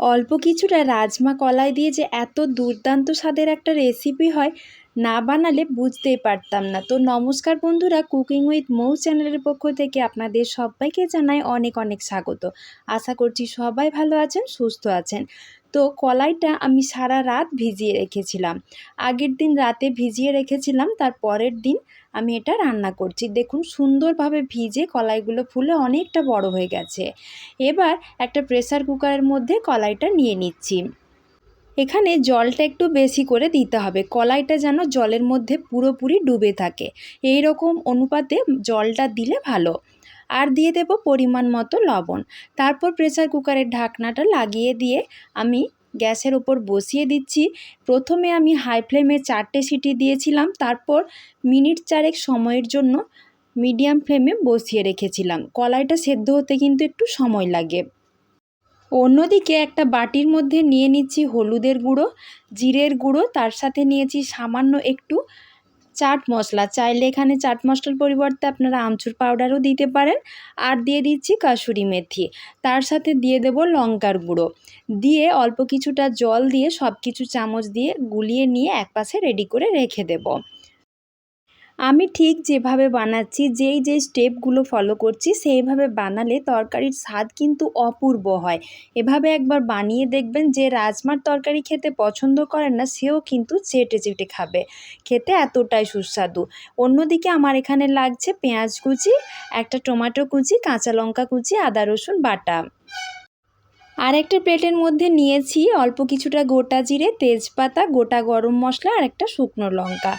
অল্প কিছুটা রাজমা কলাই দিয়ে যে এত দুর্দান্ত স্বাদের একটা রেসিপি হয়, না বানালে বুঝতেই পারতাম না। তো নমস্কার বন্ধুরা কুকিং উইথ মৌ চ্যানেলের পক্ষ থেকে আপনাদের সবাইকে জানাই অনেক অনেক স্বাগত। আশা করছি সবাই ভালো আছেন, সুস্থ আছেন। তো কলাইটা আমি সারা রাত ভিজিয়ে রেখেছিলাম। আগের দিন রাতে ভিজিয়ে রেখেছিলাম, তার পরের দিন আমি এটা রান্না করছি। দেখুন, সুন্দরভাবে ভিজে কলাইগুলো ফুলে অনেকটা বড় হয়ে গেছে। এবার একটা প্রেসার কুকারের মধ্যে কলাইটা নিয়ে নিচ্ছি। এখানে জলটা একটু বেশি করে দিতে হবে। কলাইটা যেন জলের মধ্যে পুরোপুরি ডুবে থাকে। এই রকম অনুপাতে জলটা দিলে ভালো। আর দিয়ে দেব পরিমাণ মতো লবণ। তারপর প্রেসার কুকারের ঢাকনাটা লাগিয়ে দিয়ে আমি গ্যাসের ওপর বসিয়ে দিচ্ছি। প্রথমে আমি হাই ফ্লেমে চারটে সিটি দিয়েছিলাম, তারপর মিনিট চারেক সময়ের জন্য মিডিয়াম ফ্লেমে বসিয়ে রেখেছিলাম। কলাইটা সেদ্ধ হতে কিন্তু একটু সময় লাগে। অন্যদিকে একটা বাটির মধ্যে নিয়ে নিচ্ছি হলুদের গুঁড়ো, জিরের গুঁড়ো, তার সাথে নিয়েছি সামান্য একটু চাট মশলা। চাইলে এখানে চাট মশলার পরিবর্তে আপনারা আমচুর পাউডারও দিতে পারেন। আর দিয়ে দিচ্ছি কাসুরি মেথি। তার সাথে দিয়ে দেব লঙ্কার গুঁড়ো। দিয়ে অল্প কিছুটা জল দিয়ে সব কিছু চামচ দিয়ে গুলিয়ে নিয়ে এক পাশে রেডি করে রেখে দেব। আমি ঠিক যেভাবে বানাচ্ছি, যেই যেই স্টেপগুলো ফলো করছি, সেইভাবে বানালে তরকারির স্বাদ কিন্তু অপূর্ব হয়। এভাবে একবার বানিয়ে দেখবেন যে রাজমার তরকারি খেতে পছন্দ করেন না, সেও কিন্তু চেটে চেটে খাবে। খেতে এতটাই সুস্বাদু। অন্যদিকে আমার এখানে লাগছে পেঁয়াজ কুচি, একটা টমেটো কুচি, কাঁচা লঙ্কা কুচি, আদা রসুন বাটা। আর একটা প্লেটের মধ্যে নিয়েছি অল্প কিছুটা গোটা জিরে, তেজপাতা, গোটা গরম মশলা আর একটা শুকনো লঙ্কা।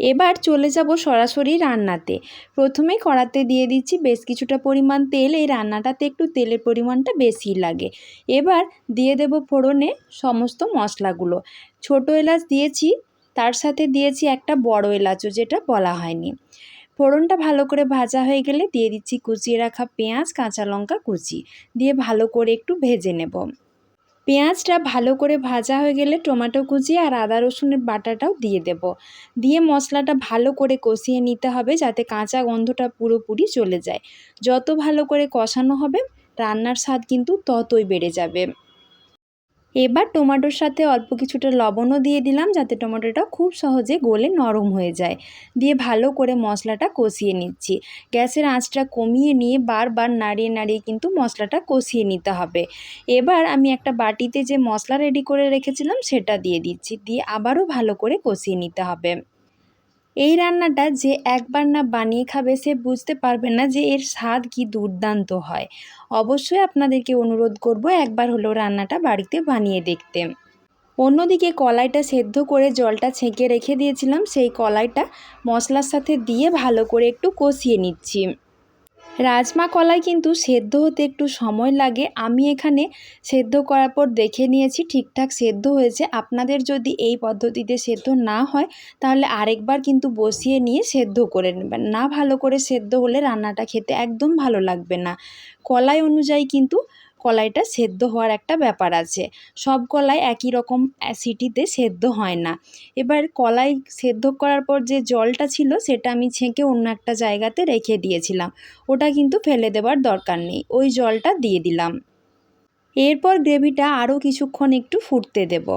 এবার চলে যাব সরাসরি রান্নাতে। প্রথমে কড়াতে দিয়ে দিচ্ছি বেশ কিছুটা পরিমাণ তেল, এই রান্নাটাতে একটু তেলের পরিমাণটা বেশি লাগে। এবার দিয়ে দেব ফোড়নে সমস্ত মশলাগুলো। ছোট এলাচ দিয়েছি, তার সাথে দিয়েছি একটা বড় এলাচও, যেটা বলা হয়নি। ফোড়নটা ভালো করে ভাজা হয়ে গেলে দিয়ে দিচ্ছি কুচিয়ে রাখা পেঁয়াজ, কাঁচা লঙ্কা কুচি। দিয়ে ভালো করে একটু ভেজে নেব। পেঁয়াজটা ভালো করে ভাজা হয়ে গেলে টমেটো কুচি আর আদা রসুনের বাটাটাও দিয়ে দেব। দিয়ে মশলাটা ভালো করে কষিয়ে নিতে হবে যাতে কাঁচা গন্ধটা পুরোপুরি চলে যায়। যত ভালো করে কষানো হবে, রান্নার স্বাদ কিন্তু ততই বেড়ে যাবে। এবার টমেটোর সাথে অল্প কিছুটা লবণও দিয়ে দিলাম যাতে টমেটোটা খুব সহজে গলে নরম হয়ে যায়। দিয়ে ভালো করে মশলাটা কষিয়ে নিচ্ছি। গ্যাসের আঁচটা কমিয়ে নিয়ে বারবার নাড়িয়ে নাড়িয়ে কিন্তু মশলাটা কষিয়ে নিতে হবে। এবার আমি একটা বাটিতে যে মশলা রেডি করে রেখেছিলাম সেটা দিয়ে দিচ্ছি। দিয়ে আবারও ভালো করে কষিয়ে নিতে হবে। এই রান্নাটা যে একবার না বানিয়ে খাবে সে বুঝতে পারবে না যে এর স্বাদ কি দুর্দান্ত হয়। অবশ্যই আপনাদেরকে অনুরোধ করব একবার হলো রান্নাটা বাড়িতে বানিয়ে দেখতে। অন্যদিকে কলাইটা সেদ্ধ করে জলটা ছেঁকে রেখে দিয়েছিলাম, সেই কলাইটা মশলার সাথে দিয়ে ভালো করে একটু কষিয়ে নিচ্ছি। রাজমা কলাই কিন্তু সেদ্ধ হতে একটু সময় লাগে। আমি এখানে সেদ্ধ করার পর দেখে নিয়েছি, ঠিকঠাক সেদ্ধ হয়েছে। আপনাদের যদি এই পদ্ধতিতে সেদ্ধ না হয়, তাহলে আরেকবার কিন্তু বসিয়ে নিয়ে সেদ্ধ করে নেবেন। না ভালো করে সেদ্ধ হলে রান্নাটা খেতে একদম ভালো লাগবে না। কলাই অনুযায়ী কিন্তু কলাইটা সেদ্ধ হওয়ার একটা ব্যাপার আছে। সব কলাই একই রকম সিটিতে সেদ্ধ হয় না। এবার কলাই সেদ্ধ করার পর যে জলটা ছিল, সেটা আমি ছেঁকে অন্য একটা জায়গাতে রেখে দিয়েছিলাম। ওটা কিন্তু ফেলে দেওয়ার দরকার নেই। ওই জলটা দিয়ে দিলাম। এরপর গ্রেভিটা আরও কিছুক্ষণ একটু ফুটতে দেব।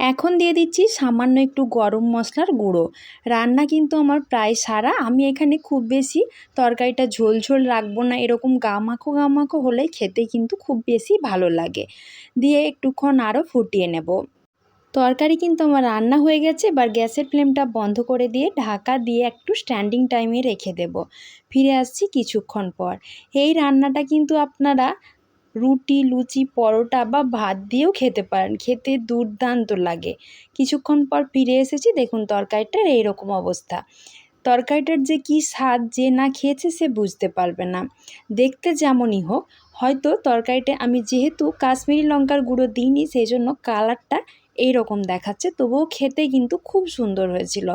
এখন দিয়ে দিচ্ছি সামান্য একটু গরম মশলার গুঁড়ো। রান্না কিন্তু আমার প্রায় সারা। আমি এখানে খুব বেশি তরকারিটা ঝোল ঝোল রাখব না, এরকম গামাখো গামাখো হলে খেতে কিন্তু খুব বেশি ভালো লাগে। দিয়ে একটুক্ষণ আরও ফুটিয়ে নেব। তরকারি কিন্তু আমার রান্না হয়ে গেছে, এবার গ্যাসের ফ্লেমটা বন্ধ করে দিয়ে ঢাকা দিয়ে একটু স্ট্যান্ডিং টাইমে রেখে দেব। ফিরে আসছি কিছুক্ষণ পর। এই রান্নাটা কিন্তু আপনারা রুটি, লুচি, পরোটা বা ভাত দিয়েও খেতে পারেন। খেতে দুর্দান্ত লাগে। কিছুক্ষণ পর ফিরে এসেছি, দেখুন তরকারিটার এইরকম অবস্থা। তরকারিটার যে কি স্বাদ, যে না খেয়েছে সে বুঝতে পারবে না। দেখতে যেমনই হোক, হয়তো তরকারিটা আমি যেহেতু কাশ্মীরি লঙ্কার গুঁড়ো দিইনি সেই জন্য কালারটা এই রকম দেখাচ্ছে। তবুও খেতে কিন্তু খুব সুন্দর হয়েছিল।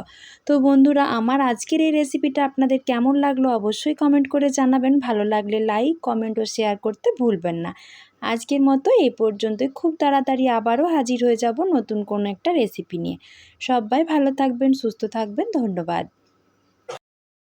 তো বন্ধুরা, আমার আজকের এই রেসিপিটা আপনাদের কেমন লাগল অবশ্যই কমেন্ট করে জানাবেন। ভালো লাগলে লাইক কমেন্ট ও শেয়ার করতে ভুলবেন না। আজকের মতো এই পর্যন্তই। খুব তাড়াতাড়ি আবারও হাজির হয়ে যাব নতুন কোনো একটা রেসিপি নিয়ে। সবাই ভালো থাকবেন, সুস্থ থাকবেন। ধন্যবাদ।